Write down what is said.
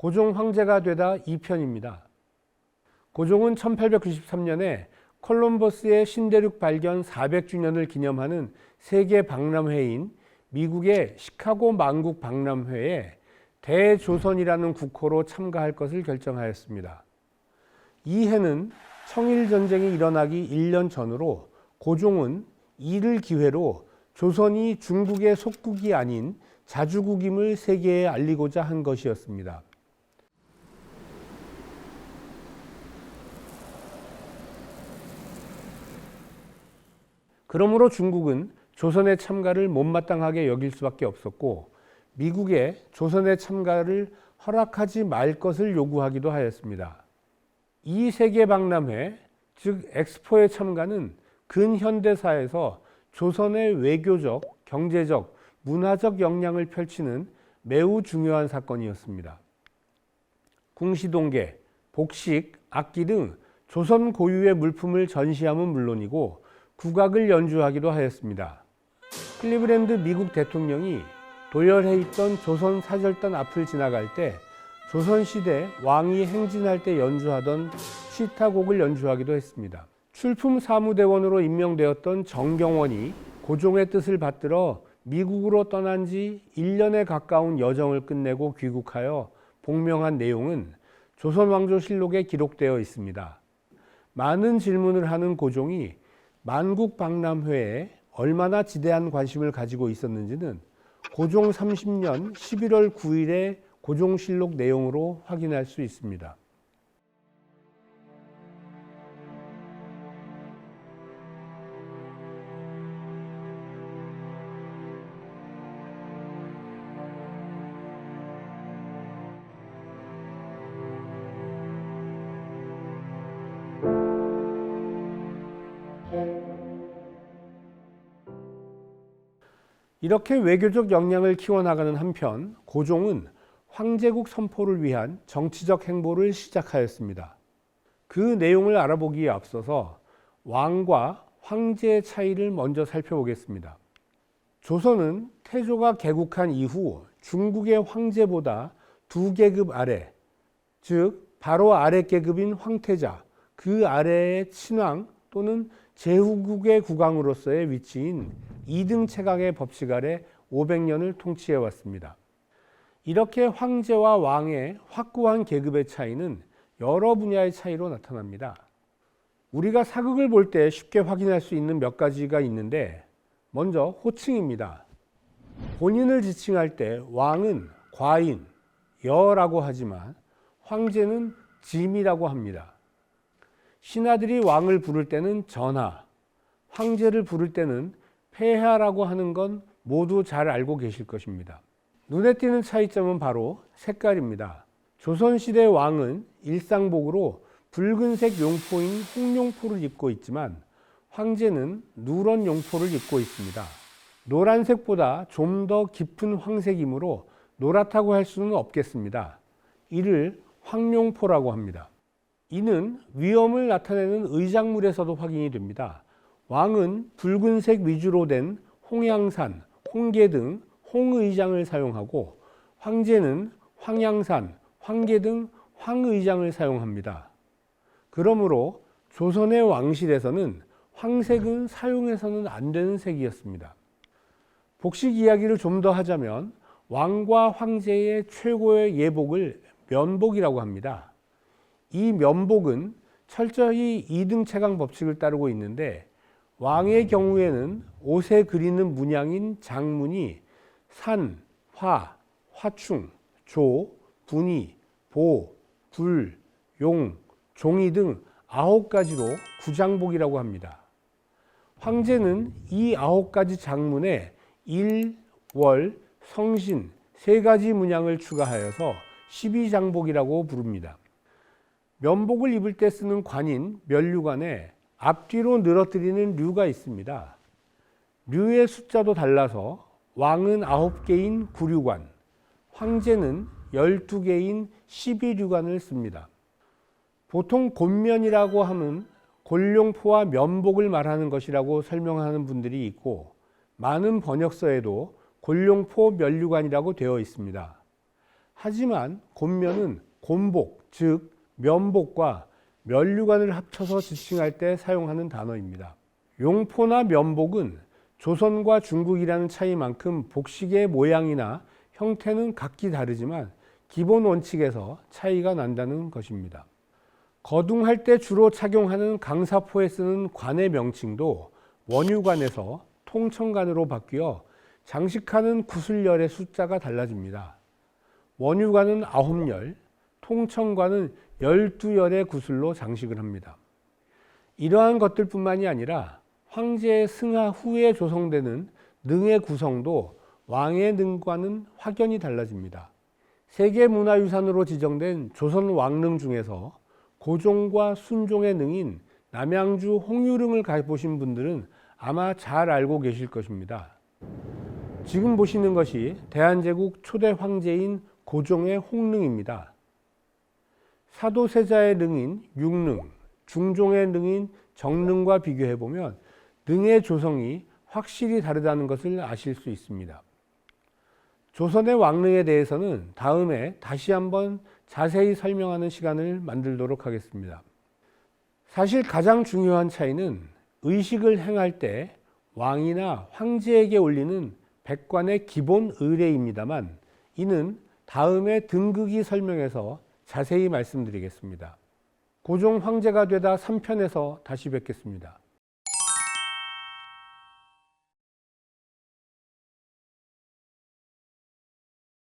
고종 황제가 되다 2편입니다. 고종은 1893년에 콜럼버스의 신대륙 발견 400주년을 기념하는 세계 박람회인 미국의 시카고 만국 박람회에 대조선이라는 국호로 참가할 것을 결정하였습니다. 이 해는 청일 전쟁이 일어나기 1년 전으로 고종은 이를 기회로 조선이 중국의 속국이 아닌 자주국임을 세계에 알리고자 한 것이었습니다. 그러므로 중국은 조선의 참가를 못마땅하게 여길 수밖에 없었고 미국에 조선의 참가를 허락하지 말 것을 요구하기도 하였습니다. 이 세계 박람회, 즉 엑스포의 참가는 근현대사에서 조선의 외교적, 경제적, 문화적 역량을 펼치는 매우 중요한 사건이었습니다. 궁시동계, 복식, 악기 등 조선 고유의 물품을 전시함은 물론이고 국악을 연주하기도 하였습니다. 클리브랜드 미국 대통령이 도열해 있던 조선 사절단 앞을 지나갈 때 조선시대 왕이 행진할 때 연주하던 시타곡을 연주하기도 했습니다. 출품 사무대원으로 임명되었던 정경원이 고종의 뜻을 받들어 미국으로 떠난 지 1년에 가까운 여정을 끝내고 귀국하여 복명한 내용은 조선왕조실록에 기록되어 있습니다. 많은 질문을 하는 고종이 만국 박람회에 얼마나 지대한 관심을 가지고 있었는지는 고종 30년 11월 9일의 고종실록 내용으로 확인할 수 있습니다. 이렇게 외교적 역량을 키워나가는 한편 고종은 황제국 선포를 위한 정치적 행보를 시작하였습니다. 그 내용을 알아보기에 앞서서 왕과 황제의 차이를 먼저 살펴보겠습니다. 조선은 태조가 개국한 이후 중국의 황제보다 두 계급 아래, 즉 바로 아래 계급인 황태자, 그 아래의 친왕 또는 제후국의 국왕으로서의 위치인 2등 최강의 법칙 아래 500년을 통치해 왔습니다. 이렇게 황제와 왕의 확고한 계급의 차이는 여러 분야의 차이로 나타납니다. 우리가 사극을 볼 때 쉽게 확인할 수 있는 몇 가지가 있는데 먼저 호칭입니다. 본인을 지칭할 때 왕은 과인, 여라고 하지만 황제는 짐이라고 합니다. 신하들이 왕을 부를 때는 전하, 황제를 부를 때는 폐하라고 하는 건 모두 잘 알고 계실 것입니다. 눈에 띄는 차이점은 바로 색깔입니다. 조선시대 왕은 일상복으로 붉은색 용포인 홍용포를 입고 있지만 황제는 누런 용포를 입고 있습니다. 노란색보다 좀 더 깊은 황색이므로 노랗다고 할 수는 없겠습니다. 이를 황룡포라고 합니다. 이는 위험을 나타내는 의작물에서도 확인이 됩니다. 왕은 붉은색 위주로 된 홍양산, 홍계 등 홍의장을 사용하고 황제는 황양산, 황계 등 황의장을 사용합니다. 그러므로 조선의 왕실에서는 황색은 사용해서는 안 되는 색이었습니다. 복식 이야기를 좀 더 하자면 왕과 황제의 최고의 예복을 면복이라고 합니다. 이 면복은 철저히 이등 채강 법칙을 따르고 있는데 왕의 경우에는 옷에 그리는 문양인 장문이 산, 화, 화충, 조, 분이, 보, 불, 용, 종이 등 아홉 가지로 구장복이라고 합니다. 황제는 이 아홉 가지 장문에 일, 월, 성신 세 가지 문양을 추가하여서 십이장복이라고 부릅니다. 면복을 입을 때 쓰는 관인 면류관에 앞뒤로 늘어뜨리는 류가 있습니다. 류의 숫자도 달라서 왕은 9개인 구류관, 황제는 12개인 12류관을 씁니다. 보통 곤면이라고 하면 곤룡포와 면복을 말하는 것이라고 설명하는 분들이 있고 많은 번역서에도 곤룡포 면류관이라고 되어 있습니다. 하지만 곤면은 곤복, 즉 면복과 면류관을 합쳐서 지칭할 때 사용하는 단어입니다. 용포나 면복은 조선과 중국이라는 차이만큼 복식의 모양이나 형태는 각기 다르지만 기본 원칙에서 차이가 난다는 것입니다. 거둥할 때 주로 착용하는 강사포에 쓰는 관의 명칭도 원유관에서 통청관으로 바뀌어 장식하는 구슬열의 숫자가 달라집니다. 원유관은 9열, 통청관은 12열의 구슬로 장식을 합니다. 이러한 것들뿐만이 아니라 황제의 승하 후에 조성되는 능의 구성도 왕의 능과는 확연히 달라집니다. 세계문화유산으로 지정된 조선 왕릉 중에서 고종과 순종의 능인 남양주 홍유릉을 가보신 분들은 아마 잘 알고 계실 것입니다. 지금 보시는 것이 대한제국 초대 황제인 고종의 홍릉입니다. 사도세자의 능인 육릉, 중종의 능인 정릉과 비교해 보면 능의 조성이 확실히 다르다는 것을 아실 수 있습니다. 조선의 왕릉에 대해서는 다음에 다시 한번 자세히 설명하는 시간을 만들도록 하겠습니다. 사실 가장 중요한 차이는 의식을 행할 때 왕이나 황제에게 올리는 백관의 기본 의례입니다만 이는 다음에 등극이 설명해서 자세히 말씀드리겠습니다. 고종 황제가 되다 3편에서 다시 뵙겠습니다.